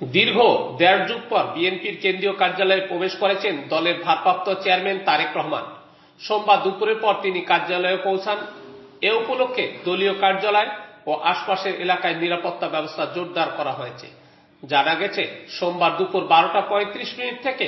দীর্ঘ দেড় যুগ পর বিএনপির কেন্দ্রীয় কার্যালয়ে প্রবেশ করেছেন দলের ভারপ্রাপ্ত চেয়ারম্যান তারেক রহমান। সোমবার দুপুরের পর তিনি কার্যালয়ে পৌঁছান। এ উপলক্ষে দলীয় কার্যালয় ও আশপাশের এলাকায় নিরাপত্তা ব্যবস্থা জোরদার করা হয়েছে। জানা গেছে, সোমবার দুপুর বারোটা পঁয়ত্রিশ মিনিট থেকে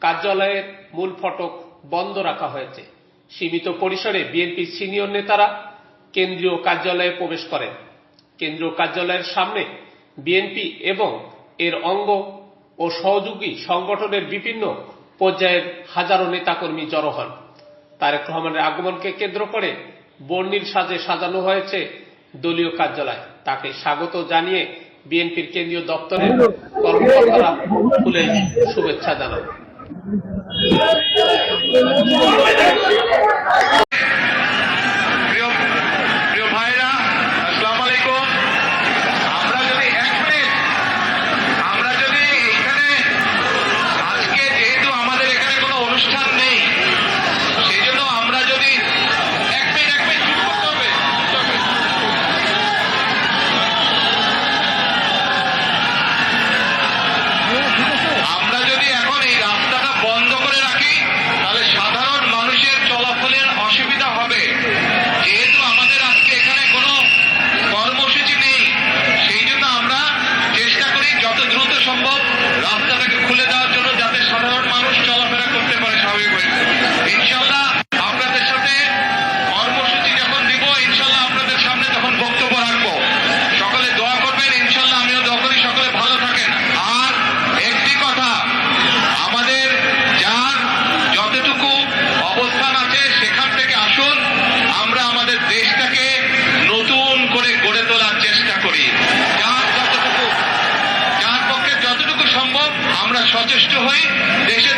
কার্যালয়ের মূল ফটক বন্ধ রাখা হয়েছে। সীমিত পরিসরে বিএনপির সিনিয়র নেতারা কেন্দ্রীয় কার্যালয়ে প্রবেশ করেন। কেন্দ্রীয় কার্যালয়ের সামনে বিএনপি এবং এর অঙ্গ ও সহযোগী সংগঠনের বিভিন্ন পর্যায়ের হাজারো নেতাকর্মী জড়ো হন। তারেক রহমানের আগমনকে কেন্দ্র করে বর্ণিল সাজে সাজানো হয়েছে দলীয় কার্যালয়। তাকে স্বাগত জানিয়ে বিএনপির কেন্দ্রীয় দপ্তরের কর্মকর্তারা ফুলের শুভেচ্ছা জানান। রাস্তাটাকে খুলে দেওয়ার জন্য যাতে সাধারণ মানুষ চলাফেরা করতে পারে স্বাভাবিকভাবে। ইনশাল্লাহ সচেষ্ট হয়ে দেশের